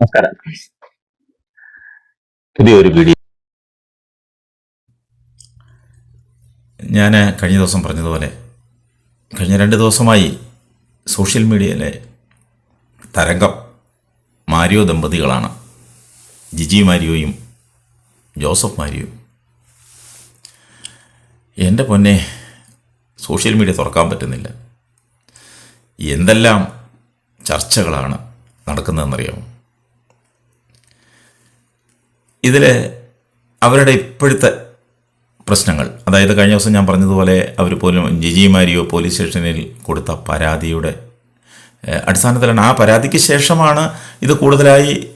നമസ്കാരം. പുതിയൊരു വീഡിയോ ഞാൻ കഴിഞ്ഞ ദിവസം പറഞ്ഞതുപോലെ കഴിഞ്ഞ രണ്ട് ദിവസമായി സോഷ്യൽ മീഡിയയിലെ തരംഗം മാരിയോ ദമ്പതികളാണ്. ജിജി മാരിയോയും ജോസഫ് മാരിയോയും. എന്റെ പൊന്നെ സോഷ്യൽ മീഡിയ തുറക്കാൻ പറ്റുന്നില്ല. എന്തെല്ലാം ചർച്ചകളാണ് നടക്കുന്നതെന്നറിയാമോ? ഇതിൽ അവരുടെ ഇപ്പോഴത്തെ പ്രശ്നങ്ങൾ. അതായത് കഴിഞ്ഞ ദിവസം ഞാൻ പറഞ്ഞതുപോലെ അവർ പോലും ജിജി മാരിയോ പോലീസ് സ്റ്റേഷനിൽ കൊടുത്ത പരാതിയുടെ അടിസ്ഥാനത്തിലാണ്. ആ പരാതിക്ക് ശേഷമാണ് ഇത് കൂടുതലായി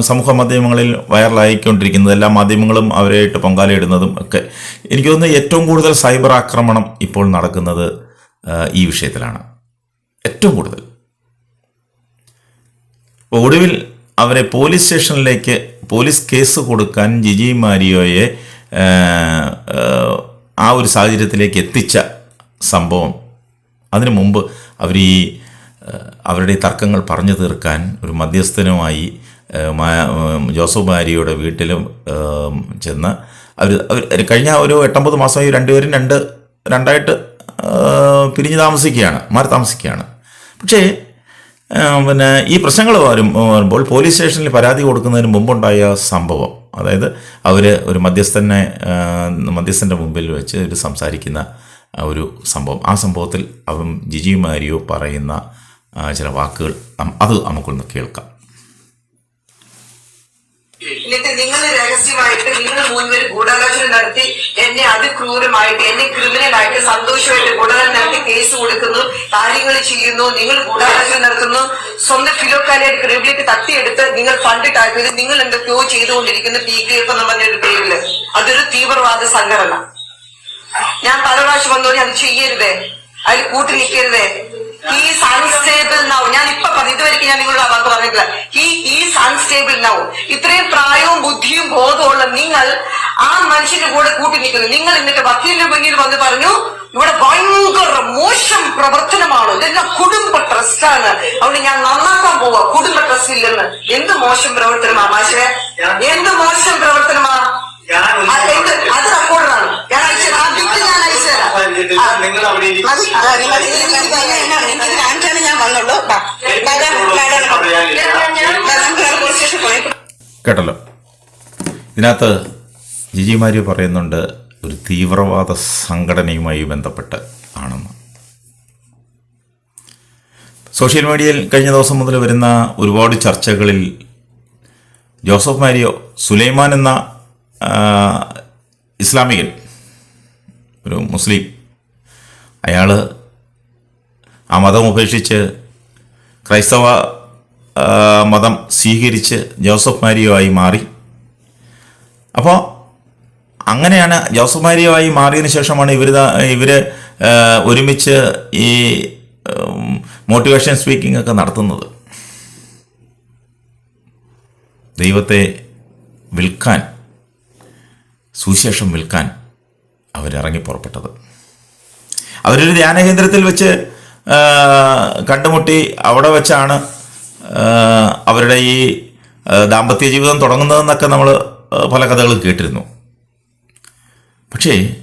സമൂഹ മാധ്യമങ്ങളിൽ വൈറലായിക്കൊണ്ടിരിക്കുന്നത്. എല്ലാ മാധ്യമങ്ങളും അവരായിട്ട് പൊങ്കാലയിടുന്നതും ഒക്കെ. എനിക്ക് തോന്നുന്നു ഏറ്റവും കൂടുതൽ സൈബർ ആക്രമണം ഇപ്പോൾ നടക്കുന്നത് ഈ വിഷയത്തിലാണ്. ഏറ്റവും കൂടുതൽ. ഒടുവിൽ അവരെ പോലീസ് സ്റ്റേഷനിലേക്ക് പോലീസ് കേസ് കൊടുക്കാൻ ജിജി മാരിയോയെ ആ, ഒരു സാഹചര്യത്തിലേക്ക് എത്തിച്ച സംഭവം. അതിനു മുമ്പ് അവർ ഈ അവരുടെ തർക്കങ്ങൾ പറഞ്ഞു തീർക്കാൻ ഒരു മധ്യസ്ഥനുമായി ജോസഫ് മാരിയുടെ വീട്ടിലും ചെന്ന് അവർ അവർ കഴിഞ്ഞ ഒരു എട്ടൊമ്പത് മാസമായി രണ്ടുപേരും രണ്ട് രണ്ടായിട്ട് പിരിഞ്ഞ് താമസിക്കുകയാണ് മാറി താമസിക്കുകയാണ്. പക്ഷേ പിന്നെ ഈ പ്രശ്നങ്ങൾ വരുമ്പോൾ പോലീസ് സ്റ്റേഷനിൽ പരാതി കൊടുക്കുന്നതിന് മുമ്പുണ്ടായ സംഭവം. അതായത് അവർ ഒരു മധ്യസ്ഥനെ മധ്യസ്ഥന്റെ മുമ്പിൽ വെച്ച് ഒരു സംസാരിക്കുന്ന ഒരു സംഭവം. ആ സംഭവത്തിൽ അവൻ ജിജി മാരിയോ പറയുന്ന ചില വാക്കുകൾ അത് നമുക്കൊന്ന് കേൾക്കാം. എന്നിട്ട് നിങ്ങൾ രഹസ്യമായിട്ട് നിങ്ങൾ മൂന്നുപേര് ഗൂഢാലോചന നടത്തി എന്നെ അതിക്രൂരമായിട്ട് എന്നെ ക്രിമിനലായിട്ട് സന്തോഷമായിട്ട് ഗൂഢാലോചന നടത്തി കേസ് കൊടുക്കുന്നു കാര്യങ്ങൾ ചെയ്യുന്നു നിങ്ങൾ ഗൂഢാലോചന നടത്തുന്നു. സ്വന്തം ഫിലോക്കാലിയായിട്ട് ക്രിമിലേക്ക് തട്ടിയെടുത്ത് നിങ്ങൾ ഫണ്ട് ടാക്കിയത് നിങ്ങൾ എന്തൊക്കെയോ ചെയ്തുകൊണ്ടിരിക്കുന്നു പി കെ എഫ് എന്ന് പറഞ്ഞൊരു പേരിൽ അതൊരു തീവ്രവാദ സംഘടന. ഞാൻ പല പ്രാവശ്യം വന്നോളി അത് ചെയ്യരുതേ. അതിൽ കൂട്ടി നിൽക്കരുതേ ഈസ് അൺസ്റ്റേബിൾ നൗ ഞാൻ ഇപ്പൊ ഇതുവരെയ്ക്ക് ഞാൻ നിങ്ങളുടെ ആ വാക്ക് പറഞ്ഞിട്ടില്ല. ഹി ഈസ് അൺസ്റ്റേബിൾ നൗ ഇത്രയും പ്രായവും ബുദ്ധിയും ബോധമുള്ള നിങ്ങൾ ആ മനുഷ്യന്റെ കൂടെ കൂട്ടി നിൽക്കുന്നു. നിങ്ങൾ എന്നിട്ട് വക്കീലിന്റെ മുന്നിൽ വന്ന് പറഞ്ഞു ഇവിടെ ഭയങ്കര മോശം പ്രവർത്തനമാണ്. ഇതെല്ലാം കുടുംബ ട്രസ്റ്റാണ്. അതുകൊണ്ട് ഞാൻ നന്നാക്കാൻ പോവാ. കുടുംബ ട്രസ്റ്റ് ഇല്ലെന്ന്. എന്ത് മോശം പ്രവർത്തനമാ മാഷേ? എന്ത് മോശം പ്രവർത്തനമാ? വേറെ പോലീസ് ഞാൻ കേട്ടല്ലോ. ഇതിനകത്ത് ജിജി മാരിയോ പറയുന്നുണ്ട് ഒരു തീവ്രവാദ സംഘടനയുമായി ബന്ധപ്പെട്ട് ആണെന്ന്. സോഷ്യൽ മീഡിയയിൽ കഴിഞ്ഞ ദിവസം മുതൽ വരുന്ന ഒരുപാട് ചർച്ചകളിൽ ജോസഫ് മാരിയോ സുലൈമാൻ എന്ന ഇസ്ലാമികൻ ഒരു മുസ്ലിം അയാൾ ആ മതം ഉപേക്ഷിച്ച് ക്രൈസ്തവ മതം സ്വീകരിച്ച് ജോസഫ് മാരിയുമായി മാറി. അപ്പോൾ അങ്ങനെയാണ് ജോസഫ് മാരിയുമായി മാറിയതിന് ശേഷമാണ് ഇവർ ഇവർ ഒരുമിച്ച് ഈ മോട്ടിവേഷൻ സ്പീക്കിംഗ് ഒക്കെ നടത്തുന്നത്. ദൈവത്തെ വിൽക്കാൻ സുവിശേഷം വിൽക്കാൻ അവരിറങ്ങി പുറപ്പെട്ടത്. അവരൊരു ധ്യാന കേന്ദ്രത്തിൽ വെച്ച് കണ്ടുമുട്ടി അവിടെ വെച്ചാണ് അവരുടെ ഈ ദാമ്പത്യ ജീവിതം തുടങ്ങുന്നതെന്നൊക്കെ നമ്മൾ പല കഥകളും കേട്ടിരുന്നു. പക്ഷേ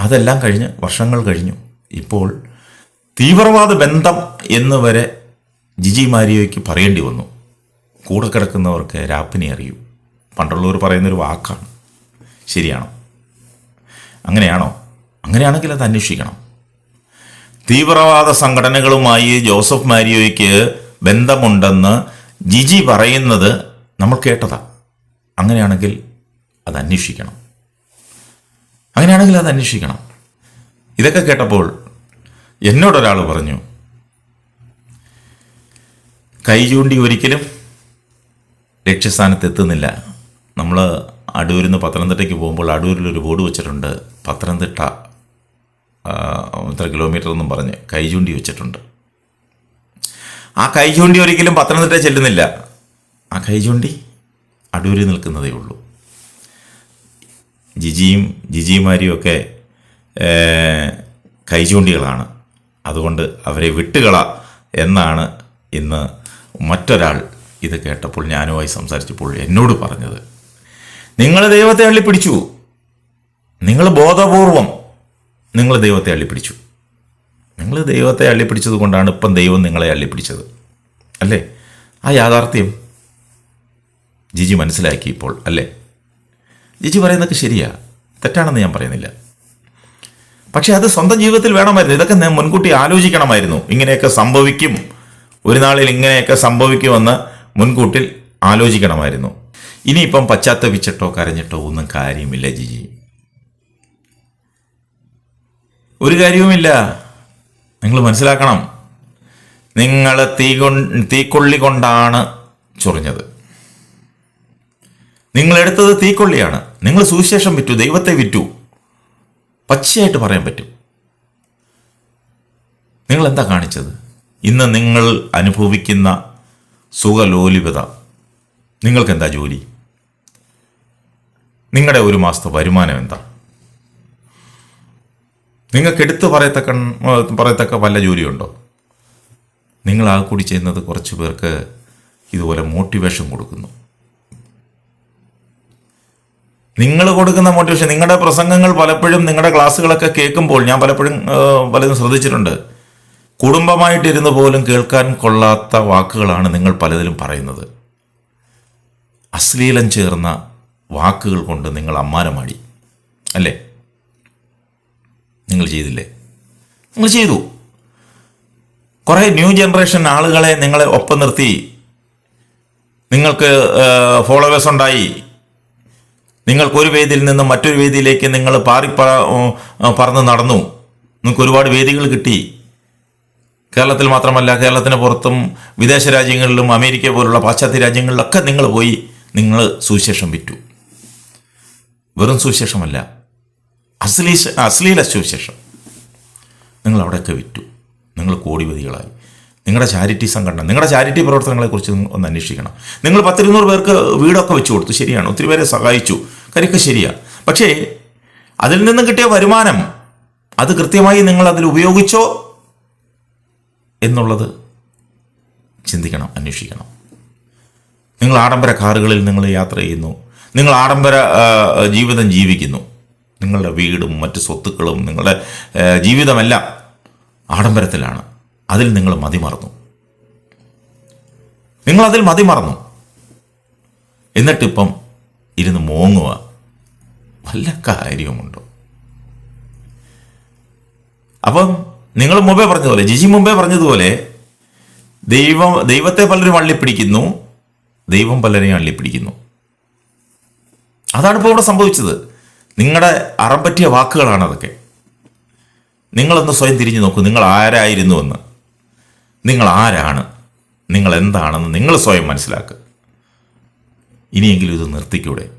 അതെല്ലാം കഴിഞ്ഞ് വർഷങ്ങൾ കഴിഞ്ഞു. ഇപ്പോൾ തീവ്രവാദ ബന്ധം എന്ന് വരെ ജിജി മാരിയോയ്ക്ക് പറയേണ്ടി വന്നു. കൂടെ കിടക്കുന്നവർക്ക് രാപ്പിനെ അറിയൂ. പണ്ടുള്ളവർ പറയുന്നൊരു വാക്കാണ്. ശരിയാണോ? അങ്ങനെയാണോ? അങ്ങനെയാണെങ്കിൽ അത് അന്വേഷിക്കണം. തീവ്രവാദ സംഘടനകളുമായി ജോസഫ് മാരിയോയ്ക്ക് ബന്ധമുണ്ടെന്ന് ജിജി പറയുന്നത് നമ്മൾ കേട്ടതാ. അങ്ങനെയാണെങ്കിൽ അത് അന്വേഷിക്കണം. അങ്ങനെയാണെങ്കിൽ അത് അന്വേഷിക്കണം. ഇതൊക്കെ കേട്ടപ്പോൾ എന്നോടൊരാൾ പറഞ്ഞു കൈ ചൂണ്ടി ഒരിക്കലും ലക്ഷ്യസ്ഥാനത്ത് എത്തുന്നില്ല നമ്മൾ അടൂരിൽ നിന്ന് പത്തനംതിട്ടയ്ക്ക് പോകുമ്പോൾ അടൂരിലൊരു ബോർഡ് വെച്ചിട്ടുണ്ട് പത്തനംതിട്ട ഇത്ര കിലോമീറ്റർ എന്നും പറഞ്ഞ് കൈ ചൂണ്ടി വെച്ചിട്ടുണ്ട്. ആ കൈ ചൂണ്ടി ഒരിക്കലും പത്തനംതിട്ട ചെല്ലുന്നില്ല. ആ കൈ ചൂണ്ടി നിൽക്കുന്നതേ ഉള്ളൂ. ജിജിയും ജിജിമാരിയും ഒക്കെ കൈ കൈചൂണ്ടികളാണ്. അതുകൊണ്ട് അവരെ വിട്ടുകള എന്നാണ് ഇന്ന് മറ്റൊരാൾ ഇത് കേട്ടപ്പോൾ ഞാനുമായി സംസാരിച്ചപ്പോൾ എന്നോട് പറഞ്ഞത്. നിങ്ങൾ ദൈവത്തെ അള്ളിപ്പിടിച്ചു. നിങ്ങൾ ബോധപൂർവം നിങ്ങൾ ദൈവത്തെ അള്ളിപ്പിടിച്ചു. നിങ്ങൾ ദൈവത്തെ അള്ളിപ്പിടിച്ചത് കൊണ്ടാണ് ഇപ്പം ദൈവം നിങ്ങളെ അള്ളിപ്പിടിച്ചത്. അല്ലേ? ആ യാഥാർത്ഥ്യം ജിജി മനസ്സിലാക്കി ഇപ്പോൾ അല്ലേ? ജിജി പറയുന്നതൊക്കെ ശരിയാ. തെറ്റാണെന്ന് ഞാൻ പറയുന്നില്ല. പക്ഷേ അത് സ്വന്തം ജീവിതത്തിൽ വേണമായിരുന്നു. ഇതൊക്കെ ഞാൻ മുൻകൂട്ടി ആലോചിക്കണമായിരുന്നു. ഇങ്ങനെയൊക്കെ സംഭവിക്കും. ഒരു നാളിൽ ഇങ്ങനെയൊക്കെ സംഭവിക്കുമെന്ന് മുൻകൂട്ടിൽ ആലോചിക്കണമായിരുന്നു. ഇനിയിപ്പം പശ്ചാത്തപിച്ചിട്ടോ കരഞ്ഞിട്ടോ ഒന്നും കാര്യമില്ല ജിജി. ഒരു കാര്യവുമില്ല. നിങ്ങൾ മനസ്സിലാക്കണം. നിങ്ങൾ തീ തീക്കൊള്ളി കൊണ്ടാണ് ചൊറിഞ്ഞത്. നിങ്ങൾ എടുത്തത് തീക്കൊള്ളിയാണ്. നിങ്ങൾ സുവിശേഷം വിറ്റു ദൈവത്തെ വിറ്റു. പച്ചയായിട്ട് പറയാൻ പറ്റും. നിങ്ങൾ എന്താ കാണിച്ചത്? ഇന്ന് നിങ്ങൾ അനുഭവിക്കുന്ന സുഖലോലിപത. നിങ്ങൾക്കെന്താ ജോലി? നിങ്ങളുടെ ഒരു മാസത്തെ വരുമാനം എന്താ? നിങ്ങൾക്ക് എടുത്തു പറയത്തക്ക പറയത്തക്ക വല്ല ജോലിയുണ്ടോ? നിങ്ങൾ ആ കൂടി ചെയ്യുന്നത് കുറച്ച് പേർക്ക് ഇതുപോലെ മോട്ടിവേഷൻ കൊടുക്കുന്നു. നിങ്ങൾ കൊടുക്കുന്ന മോട്ടിവേഷൻ നിങ്ങളുടെ പ്രസംഗങ്ങൾ പലപ്പോഴും നിങ്ങളുടെ ക്ലാസ്സുകളൊക്കെ കേൾക്കുമ്പോൾ ഞാൻ പലപ്പോഴും പലതും ശ്രദ്ധിച്ചിട്ടുണ്ട്. കുടുംബമായിട്ടിരുന്ന് പോലും കേൾക്കാൻ കൊള്ളാത്ത വാക്കുകളാണ് നിങ്ങൾ പലതിലും പറയുന്നത്. അശ്ലീലം ചേർന്ന വാക്കുകൾ കൊണ്ട് നിങ്ങൾ അമ്മാരമാടി. അല്ലേ? നിങ്ങൾ ചെയ്തില്ലേ? നിങ്ങൾ ചെയ്തു. കുറേ ന്യൂ ജനറേഷൻ ആളുകളെ നിങ്ങളെ ഒപ്പം നിർത്തി. നിങ്ങൾക്ക് ഫോളോവേഴ്സ് ഉണ്ടായി. നിങ്ങൾക്ക് ഒരു വേദിയിൽ നിന്ന് മറ്റൊരു വേദിയിലേക്ക് നിങ്ങൾ പാറി പറന്ന് നടന്നു. നിങ്ങൾക്ക് ഒരുപാട് വേദികൾ കിട്ടി. കേരളത്തിൽ മാത്രമല്ല കേരളത്തിന് പുറത്തും വിദേശ രാജ്യങ്ങളിലും അമേരിക്ക പോലുള്ള പാശ്ചാത്യ രാജ്യങ്ങളിലൊക്കെ നിങ്ങൾ പോയി നിങ്ങൾ സുവിശേഷം വിറ്റു. വെറും സുവിശേഷമല്ല. അശ്ലീശ അശ്ലീല സുവിശേഷം. നിങ്ങൾ അവിടെയൊക്കെ വിറ്റു. നിങ്ങൾ കോടിപതികളായി. നിങ്ങളുടെ ചാരിറ്റി സംഘടന നിങ്ങളുടെ ചാരിറ്റി പ്രവർത്തനങ്ങളെക്കുറിച്ച് ഒന്ന് അന്വേഷിക്കണം. നിങ്ങൾ പത്തിരുന്നൂറ് പേർക്ക് വീടൊക്കെ വെച്ചു കൊടുത്തു. ശരിയാണ്. ഒത്തിരി പേരെ സഹായിച്ചു. കാര്യമൊക്കെ ശരിയാണ് പക്ഷേ അതിൽ നിന്നും കിട്ടിയ വരുമാനം അത് കൃത്യമായി നിങ്ങൾ അതിൽ ഉപയോഗിച്ചോ എന്നുള്ളത് ചിന്തിക്കണം അന്വേഷിക്കണം. നിങ്ങൾ ആഡംബര കാറുകളിൽ നിങ്ങൾ യാത്ര ചെയ്യുന്നു. നിങ്ങൾ ആഡംബര ജീവിതം ജീവിക്കുന്നു. നിങ്ങളുടെ വീടും മറ്റ് സ്വത്തുക്കളും നിങ്ങളുടെ ജീവിതമെല്ലാം ആഡംബരത്തിലാണ്. അതിൽ നിങ്ങൾ മതിമറന്നു. നിങ്ങളതിൽ മതിമറന്നു. എന്നിട്ടിപ്പം ഇരുന്ന് മോങ്ങുക വല്ല കാര്യവുമുണ്ടോ? അപ്പം നിങ്ങൾ മുമ്പേ പറഞ്ഞതുപോലെ ജിജി മുമ്പേ പറഞ്ഞതുപോലെ ദൈവം ദൈവത്തെ പലരും അള്ളിപ്പിടിക്കുന്നു ദൈവം പലരെയും അള്ളിപ്പിടിക്കുന്നു. അതാണ് ഇപ്പോൾ ഇവിടെ സംഭവിച്ചത്. നിങ്ങളുടെ അറം പറ്റിയ വാക്കുകളാണ് അതൊക്കെ. നിങ്ങളൊന്ന് സ്വയം തിരിഞ്ഞു നോക്കൂ നിങ്ങൾ ആരായിരുന്നുവെന്ന്. നിങ്ങൾ ആരാണ് നിങ്ങൾ എന്താണെന്ന് നിങ്ങൾ സ്വയം മനസ്സിലാക്കുക ഇനിയെങ്കിലും ഇത് നിർത്തിക്കൂടെ?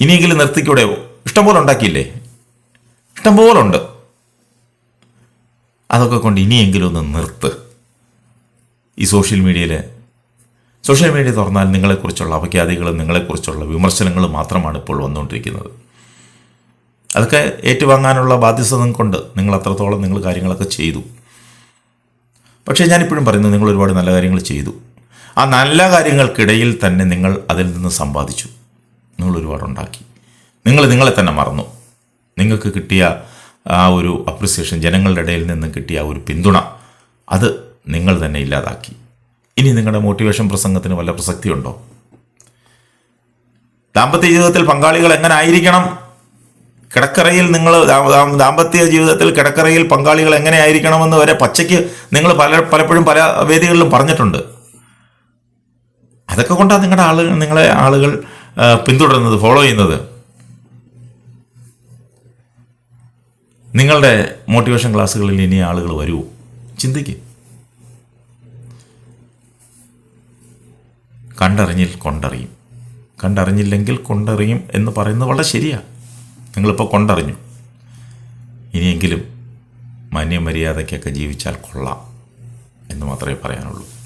ഇനിയെങ്കിലും നിർത്തിക്കൂടെ? ഇഷ്ടംപോലെ ഉണ്ടാക്കിയില്ലേ? ഇഷ്ടംപോലെ ഉണ്ട്. അതൊക്കെ കൊണ്ട് ഇനിയെങ്കിലും ഒന്ന് നിർത്ത്. ഈ സോഷ്യൽ മീഡിയയിൽ സോഷ്യൽ മീഡിയ തുറന്നാൽ നിങ്ങളെക്കുറിച്ചുള്ള അപഖ്യാതികളും നിങ്ങളെക്കുറിച്ചുള്ള വിമർശനങ്ങളും മാത്രമാണ് ഇപ്പോൾ വന്നുകൊണ്ടിരിക്കുന്നത്. അതൊക്കെ ഏറ്റുവാങ്ങാനുള്ള ബാധ്യത നിങ്ങൾക്കുണ്ട്. നിങ്ങൾ അത്രത്തോളം നിങ്ങൾ കാര്യങ്ങളൊക്കെ ചെയ്തു. പക്ഷേ ഞാനിപ്പോഴും പറയുന്നത് നിങ്ങൾ ഒരുപാട് നല്ല കാര്യങ്ങൾ ചെയ്തു. ആ നല്ല കാര്യങ്ങൾക്കിടയിൽ തന്നെ നിങ്ങൾ അതിൽ നിന്ന് സമ്പാദിച്ചു. നിങ്ങൾ ഒരുപാട് ഉണ്ടാക്കി. നിങ്ങൾ നിങ്ങളെ തന്നെ മറന്നു. നിങ്ങൾക്ക് കിട്ടിയ ആ ഒരു അപ്രിസിയേഷൻ ജനങ്ങളുടെ ഇടയിൽ നിന്ന് കിട്ടിയ ആ ഒരു പിന്തുണ അത് നിങ്ങൾ തന്നെ ഇല്ലാതാക്കി. ഇനി നിങ്ങളുടെ മോട്ടിവേഷൻ പ്രസംഗത്തിന് വല്ല പ്രസക്തിയുണ്ടോ? ദാമ്പത്യ ജീവിതത്തിൽ പങ്കാളികൾ എങ്ങനെ ആയിരിക്കണം കിടക്കറയിൽ നിങ്ങൾ ദാമ്പത്യ ജീവിതത്തിൽ കിടക്കറയിൽ പങ്കാളികൾ എങ്ങനെ ആയിരിക്കണമെന്ന് വരെ പച്ചയ്ക്ക് നിങ്ങൾ പല പലപ്പോഴും പല വേദികളിലും പറഞ്ഞിട്ടുണ്ട്. അതൊക്കെ കൊണ്ടാണ് നിങ്ങളുടെ ആളുകൾ നിങ്ങളെ ആളുകൾ പിന്തുടരുന്നത് ഫോളോ ചെയ്യുന്നത്. നിങ്ങളുടെ മോട്ടിവേഷൻ ക്ലാസ്സുകളിൽ ഇനി ആളുകൾ വരൂ. ചിന്തിക്ക്. കണ്ടറിഞ്ഞിൽ കൊണ്ടറിയും. കണ്ടറിഞ്ഞില്ലെങ്കിൽ കൊണ്ടറിയും എന്ന് പറയുന്നത് വളരെ ശരിയാണ് നിങ്ങളിപ്പോൾ കൊണ്ടറിഞ്ഞു. ഇനിയെങ്കിലും മാന്യമര്യാദയ്ക്കൊക്കെ ജീവിച്ചാൽ കൊള്ളാം എന്ന് മാത്രമേ പറയാനുള്ളൂ.